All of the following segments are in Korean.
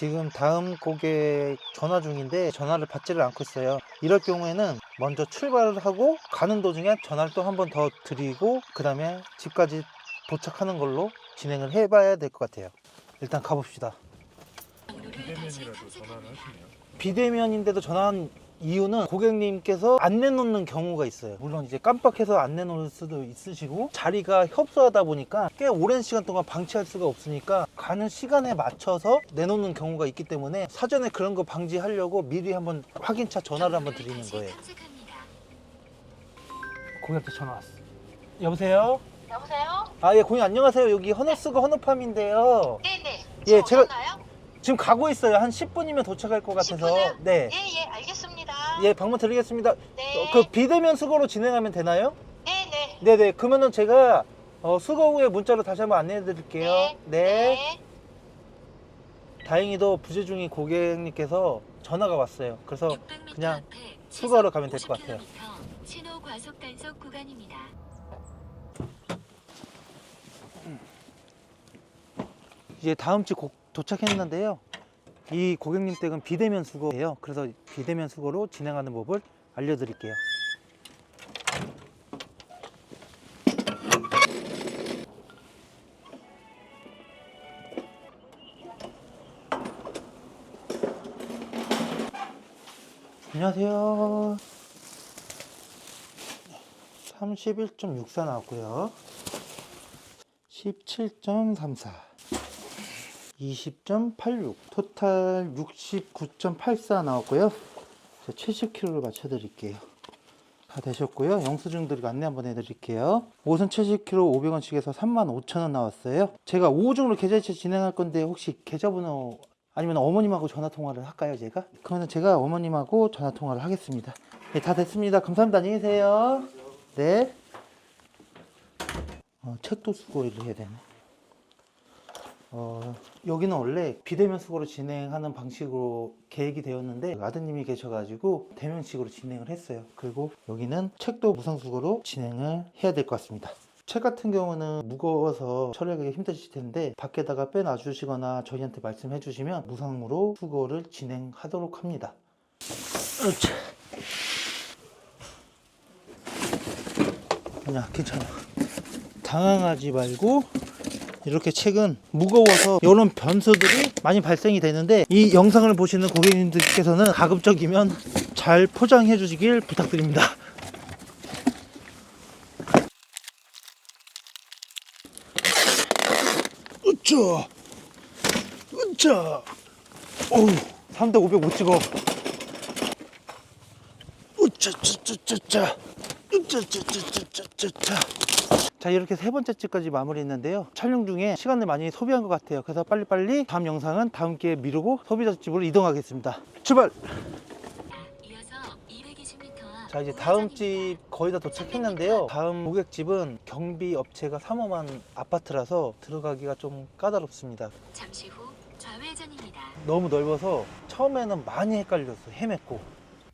지금 다음 고객 전화 중인데 전화를 받지를 않고 있어요. 이럴 경우에는 먼저 출발을 하고 가는 도중에 전화를 또 한 번 더 드리고 그 다음에 집까지 도착하는 걸로 진행을 해봐야 될 것 같아요. 일단 가봅시다. 비대면이라도 전화를 하시네요. 비대면인데도 전화한 이유는 고객님께서 안 내놓는 경우가 있어요. 물론 이제 깜빡해서 안 내놓을 수도 있으시고 자리가 협소하다 보니까 꽤 오랜 시간 동안 방치할 수가 없으니까 가는 시간에 맞춰서 내놓는 경우가 있기 때문에 사전에 그런 거 방지하려고 미리 한번 확인차 전화를 한번 드리는 거예요. 고객한테 전화 왔어. 여보세요? 여보세요? 아, 예, 고객님 안녕하세요. 여기 헌어스가 헌어팜인데요. 네네. 예, 제가- 오셨나요? 지금 가고 있어요. 한 10분이면 도착할 것 같아서. 10분 이요? 네. 예, 예, 알겠습니다. 예, 방문 드리겠습니다. 네. 어, 그 비대면 수거로 진행하면 되나요? 네 네. 네 네. 그러면은 제가 어, 수거 후에 문자로 다시 한번 안내해 드릴게요. 네. 다행히도 부재 중인 고객님께서 전화가 왔어요. 그래서 그냥 수거하러 가면 될 것 같아요. 신호 과속 단속 구간입니다. 이제 다음 주 고- 도착했는데요. 이 고객님 댁은 비대면 수거예요. 그래서 비대면 수거로 진행하는 법을 알려드릴게요. 안녕하세요. 31.64 나왔고요. 17.34. 20.86 토탈 69.84 나왔고요. 70kg를 맞춰 드릴게요. 다 되셨고요. 영수증 드리고 안내 한번 해드릴게요. 옷은 70kg 500원씩해서 35,000원 나왔어요. 제가 5호중으로 계좌이체 진행할 건데 혹시 계좌번호 아니면 어머님하고 전화 통화를 할까요 제가? 그러면 제가 어머님하고 전화 통화를 하겠습니다. 네, 다 됐습니다. 감사합니다. 안녕히 계세요. 네. 어, 책도 수거를 해야 되네 어, 여기는 원래 비대면 수거로 진행하는 방식으로 계획이 되었는데 아드님이 계셔가지고 대면식으로 진행을 했어요. 그리고 여기는 책도 무상 수거로 진행을 해야 될 것 같습니다. 책 같은 경우는 무거워서 처리하기 힘드실 텐데 밖에다가 빼놔 주시거나 저희한테 말씀해 주시면 무상으로 수거를 진행하도록 합니다. 그냥 괜찮아. 당황하지 말고 이렇게 책은 무거워서 이런 변수들이 많이 발생이 되는데 이 영상을 보시는 고객님들께서는 가급적이면 잘 포장해 주시길 부탁드립니다. 으쌰, 으쌰, 어우, 3대 500 못 찍어. 으쌰짜짜짜짜, 으쌰짜짜짜짜짜. 자 이렇게 세 번째 집까지 마무리했는데요. 촬영 중에 시간을 많이 소비한 것 같아요. 그래서 빨리빨리 다음 영상은 다음 기회에 미루고 소비자 집으로 이동하겠습니다. 출발! 이어서 220m 앞자 이제 다음 집 거의 다 도착했는데요. 다음 고객 집은 경비 업체가 삼엄한 아파트라서 들어가기가 좀 까다롭습니다. 잠시 후 좌회전입니다. 너무 넓어서 처음에는 많이 헷갈렸어 헤맸고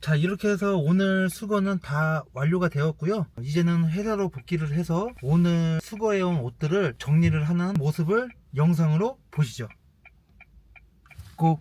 자 이렇게 해서 오늘 수거는 다 완료가 되었고요. 이제는 회사로 복귀를 해서 오늘 수거해온 옷들을 정리를 하는 모습을 영상으로 보시죠. 꼭